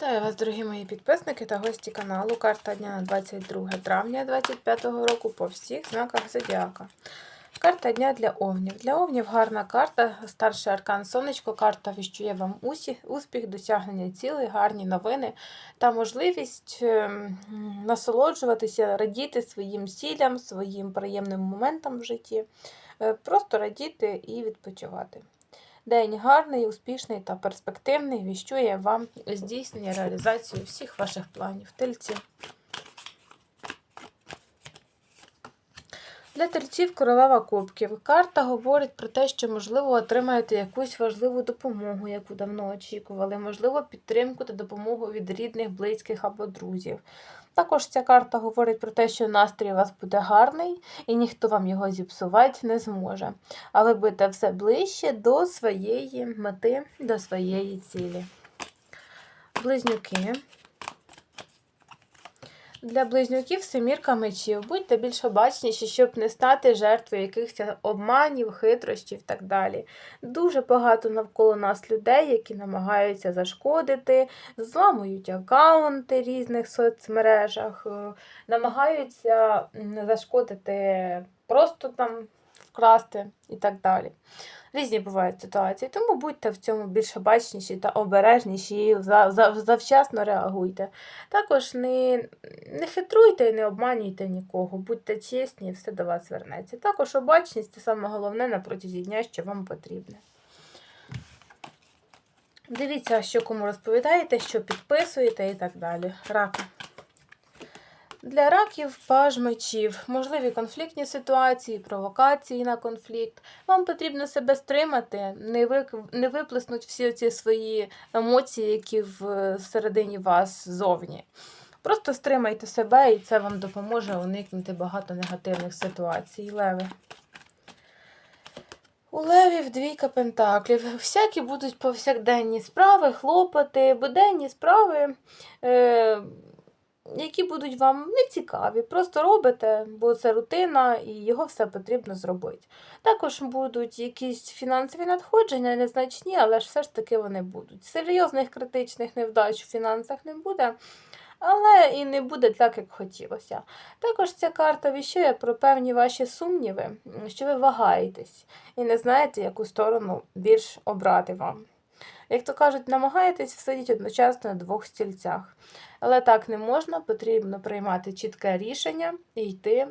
Вітаю вас, дорогі мої підписники та гості каналу. Карта дня на 22 травня 2025 року по всіх знаках Зодіака. Карта дня для овнів. Для овнів гарна карта, старший аркан сонечко. Карта віщує вам усі, успіх, досягнення цілей, гарні новини та можливість ем, насолоджуватися, радіти своїм цілям, своїм приємним моментам в житті. Е, Просто радіти і відпочивати. День гарний, успішний та перспективний віщує вам здійснення реалізацію всіх ваших планів. Тельці. Для тельців королева кубків. Карта говорить про те, що, можливо, отримаєте якусь важливу допомогу, яку давно очікували, можливо, підтримку та допомогу від рідних, близьких або друзів. Також ця карта говорить про те, що настрій у вас буде гарний і ніхто вам його зіпсувати не зможе. А ви будете все ближче до своєї мети, до своєї цілі. Близнюки. Для близнюків семірка мечів. Будьте більш обачніші, щоб не стати жертвою якихось обманів, хитрощів і так далі. Дуже багато навколо нас людей, які намагаються зашкодити, зламують аккаунти різних соцмережах, е, намагаються зашкодити просто там вкрасти і так далі. Різні бувають ситуації, тому будьте в цьому більш обачніші та обережніші і за- за- завчасно реагуйте. Також не, не хитруйте і не обманюйте нікого, будьте чесні, і все до вас вернеться. Також обачність це саме головне на протязі дня, що вам потрібне. Дивіться, що кому розповідаєте, що підписуєте і так далі. Раки. Для раків паж мечів, можливі конфліктні ситуації, провокації на конфлікт. Вам потрібно себе стримати, не, вик... не виплеснути всі ці свої емоції, які всередині вас зовні. Просто стримайте себе, і це вам допоможе уникнути багато негативних ситуацій. Леви. У левів двійка пентаклів. Всякі будуть повсякденні справи, хлопоти, буденні справи. Які будуть вам не цікаві. Просто робите, бо це рутина і його все потрібно зробити. Також будуть якісь фінансові надходження, незначні, але ж все ж таки вони будуть. Серйозних критичних невдач у фінансах не буде. Але і не буде так, як хотілося. Також ця карта віщує про певні ваші сумніви, що ви вагаєтесь і не знаєте, яку сторону більш обрати вам. Як то кажуть, намагаєтесь всидіти одночасно на двох стільцях. Але так не можна, потрібно приймати чітке рішення і йти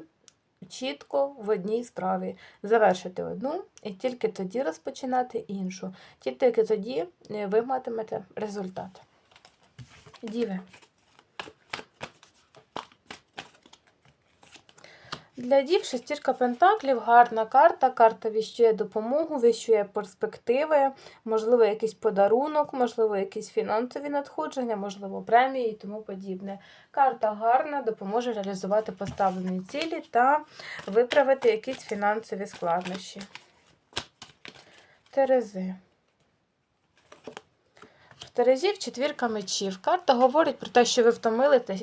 чітко в одній справі, завершити одну і тільки тоді розпочинати іншу. Тільки тоді е, ви матимете результат. Діви. Для дів шестірка пентаклів гарна карта. Карта віщує допомогу, віщує перспективи, можливо, якийсь подарунок, можливо, якісь фінансові надходження, можливо, премії і тому подібне. Карта гарна, допоможе реалізувати поставлені цілі та виправити якісь фінансові складнощі. Терези. Терезів четвірка мечів. Карта говорить про те, що ви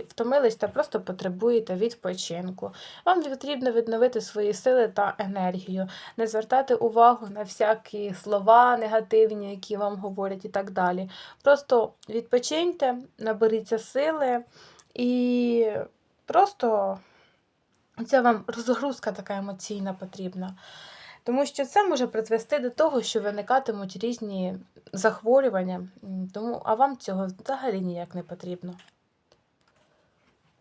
втомились та просто потребуєте відпочинку. Вам потрібно відновити свої сили та енергію, не звертати увагу на всякі слова негативні, які вам говорять, і так далі. Просто відпочиньте, наберіться сили і просто це вам розгрузка така емоційна потрібна. Тому що це може призвести до того, що виникатимуть різні захворювання, тому, а вам цього взагалі ніяк не потрібно.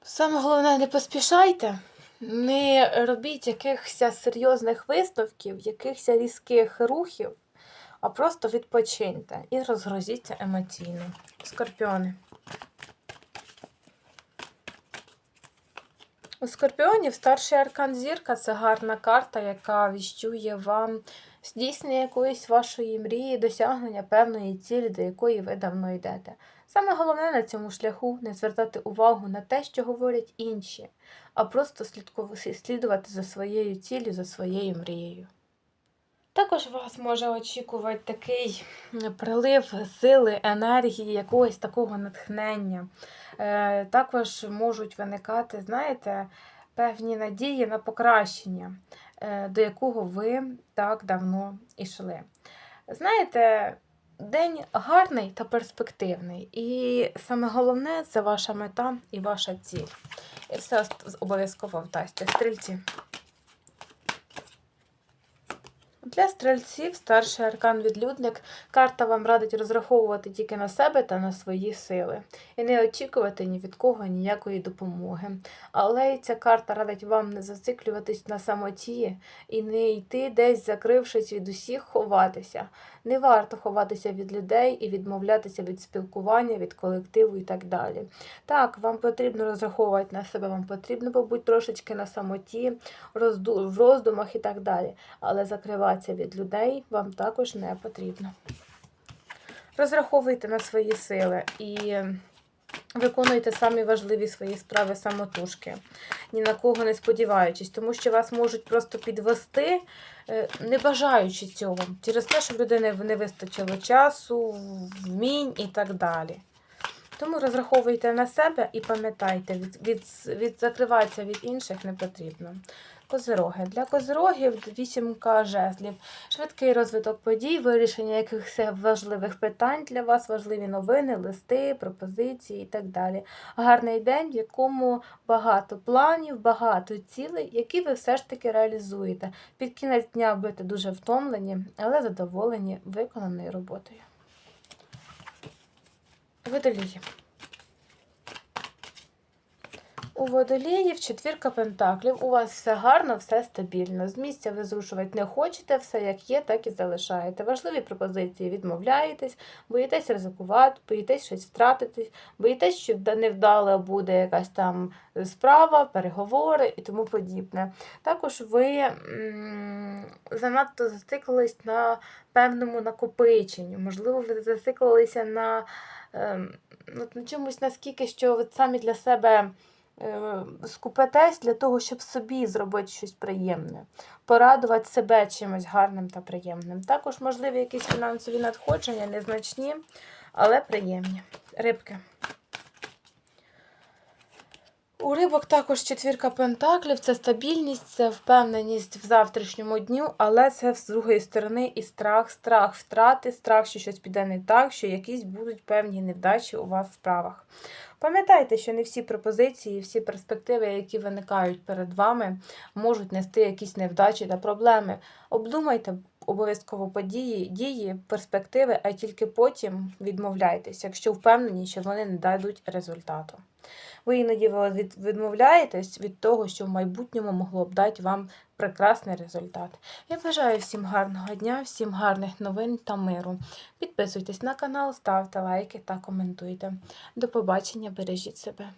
Саме головне, не поспішайте, не робіть якихось серйозних висновків, якихось різких рухів, а просто відпочиньте і розгрузіться емоційно. Скорпіони. У скорпіонів старший аркан зірка це гарна карта, яка віщує вам здійснення якоїсь вашої мрії, досягнення певної цілі, до якої ви давно йдете. Саме головне на цьому шляху не звертати увагу на те, що говорять інші, а просто слідкувати, слідувати за своєю ціллю, за своєю мрією. Також вас може очікувати такий прилив сили, енергії, якогось такого натхнення. Е, Також можуть виникати, знаєте, певні надії на покращення, е, до якого ви так давно йшли. Знаєте, день гарний та перспективний. І саме головне це ваша мета і ваша ціль. І все обов'язково вдасться. Стрільці. Для стрільців старший аркан відлюдник. Карта вам радить розраховувати тільки на себе та на свої сили. І не очікувати ні від кого ніякої допомоги. Але й ця карта радить вам не зациклюватись на самоті і не йти десь, закрившись від усіх, ховатися. Не варто ховатися від людей і відмовлятися від спілкування, від колективу і так далі. Так, вам потрібно розраховувати на себе, вам потрібно побути трошечки на самоті, в роздумах і так далі. Але закриватися від людей вам також не потрібно. Розраховуйте на свої сили і виконуйте самі важливі свої справи самотужки, ні на кого не сподіваючись, тому що вас можуть просто підвести, е, не бажаючи цього, через те, що в людини не вистачило часу, вмінь і так далі. Тому розраховуйте на себе і пам'ятайте, від, від, від закриватися від інших не потрібно. Козироги. Для козирогів вісімка жезлів. Швидкий розвиток подій, вирішення якихось важливих питань для вас, важливі новини, листи, пропозиції і так далі. Гарний день, в якому багато планів, багато цілей, які ви все ж таки реалізуєте. Під кінець дня будете дуже втомлені, але задоволені виконаною роботою. Водолії. У водоліїв четвірка пентаклів. У вас все гарно, все стабільно. З місця ви зрушувати не хочете, все як є, так і залишаєте. Важливі пропозиції відмовляєтесь, боїтесь ризикувати, боїтесь щось втратити, боїтесь, що вда- невдала буде якась там справа, переговори і тому подібне. Також ви занадто зациклились на певному накопиченню. Можливо, ви зациклилися на, ем, на чомусь наскільки, що ви самі для себе скупитесь для того, щоб собі зробити щось приємне, порадувати себе чимось гарним та приємним. Також можливі якісь фінансові надходження, незначні, але приємні. Рибки. У рибок також четвірка пентаклів це стабільність, це впевненість в завтрашньому дню, але це з другої сторони і страх, страх втрати, страх, що щось піде не так, що якісь будуть певні невдачі у вас в справах. Пам'ятайте, що не всі пропозиції, всі перспективи, які виникають перед вами, можуть нести якісь невдачі та проблеми. Обдумайте обов'язково події, дії, перспективи, а тільки потім відмовляйтесь, якщо впевнені, що вони не дадуть результату. Ви іноді відмовляєтесь від того, що в майбутньому могло б дати вам прекрасний результат. Я бажаю всім гарного дня, всім гарних новин та миру. Підписуйтесь на канал, ставте лайки та коментуйте. До побачення, бережіть себе.